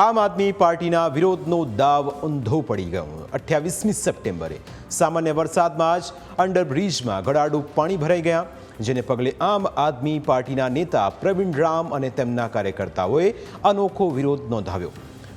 આમ આદમી પાર્ટીના વિરોધનો દાવ ઊંધો પડી ગયો. અઠ્યાવીસમી સપ્ટેમ્બરે સામાન્ય વરસાદમાં જ અંડરબ્રિજમાં ગળાડું પાણી ભરાઈ ગયા, જેને પગલે આમ આદમી પાર્ટીના નેતા પ્રવીણ રામ અને તેમના કાર્યકર્તાઓએ અનોખો વિરોધ નોંધાવ્યો.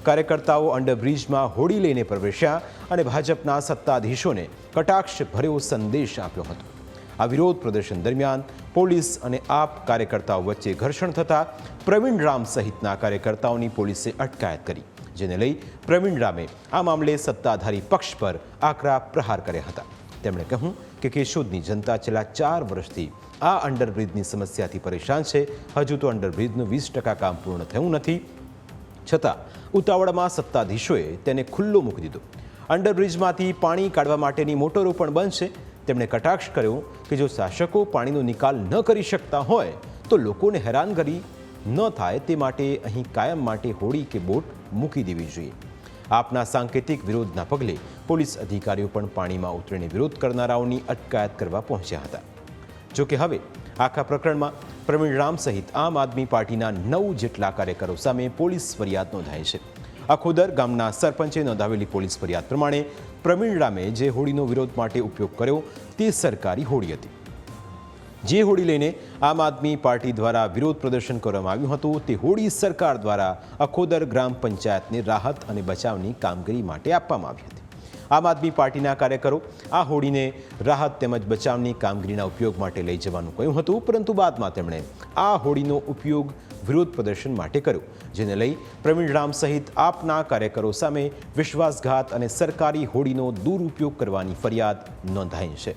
કાર્યકર્તાઓ અંડરબ્રિજમાં હોડી લઈને પ્રવેશ્યા અને ભાજપના સત્તાધીશોને કટાક્ષ ભર્યો સંદેશ આપ્યો હતો. આ વિરોધ પ્રદર્શન દરમિયાન પોલીસ અને આપ કાર્યકર્તાઓ વચ્ચે ઘર્ષણ થતાં પ્રવીણ રામ સહિતના કાર્યકર્તાઓની પોલીસે અટકાયત કરી, જેને લઈ પ્રવીણ રામે આ મામલે સત્તાધારી પક્ષ પર આકરા પ્રહાર કર્યા હતા. તેમણે કહ્યું કે કેશોદની જનતા છેલ્લા ચાર વર્ષથી આ અંડરબ્રિજની સમસ્યાથી પરેશાન છે. હજુ તો અંડરબ્રિજનું વીસ ટકા કામ પૂર્ણ થયું નથી. છતાં ઉતાવળમાં સત્તાધીશોએ તેને ખુલ્લો મૂકી દીધો. અંડરબ્રિજમાંથી પાણી કાઢવા માટેની મોટરો પણ છે તેમણે કટાક્ષ કર્યો કે જો શાસકો પાણીનો નિકાલ ન કરી શકતા હોય, તો લોકોને હેરાન કરી ન થાય તે માટે અહીં કાયમ માટે હોડી કે બોટ મૂકી દેવી જોઈએ. આપના સાંકેતિક વિરોધના પગલે પોલીસ અધિકારીઓ પણ પાણીમાં ઉતરીને વિરોધ કરનારાઓની અટકાયત કરવા પહોંચ્યા હતા. જો કે હવે આખા પ્રકરણમાં પ્રવીણ રામ સહિત આમ આદમી પાર્ટીના નવ જેટલા કાર્યકરો સામે પોલીસ ફરિયાદ નોંધાઈ છે. અખોદર ગામના સરપંચે નોંધાવેલી પોલીસ ફરિયાદ પ્રમાણે પ્રવીણ રામે જે હોડીનો વિરોધ માટે ઉપયોગ કર્યો તે સરકારી હોડી હતી. જે હોડી લઈને આમ આદમી પાર્ટી દ્વારા વિરોધ પ્રદર્શન કરવામાં આવ્યું હતું, તે હોડી સરકાર દ્વારા અખોદર ગ્રામ પંચાયતને રાહત અને બચાવની કામગીરી માટે આપવામાં આવી હતી. આમ આદમી પાર્ટીના કાર્યકરો આ હોડીને રાહત તેમજ બચાવની કામગીરીના ઉપયોગ માટે લઈ જવાનું કહ્યું હતું. પરંતુ બાદમાં તેમણે આ હોડીનો ઉપયોગ વિરોધ પ્રદર્શન માટે કર્યો, જેને લઈ પ્રવીણ રામ સહિત આપના કાર્યકરો સામે વિશ્વાસઘાત અને સરકારી હોડીનો દુરુપયોગ કરવાની ફરિયાદ નોંધાઈ છે.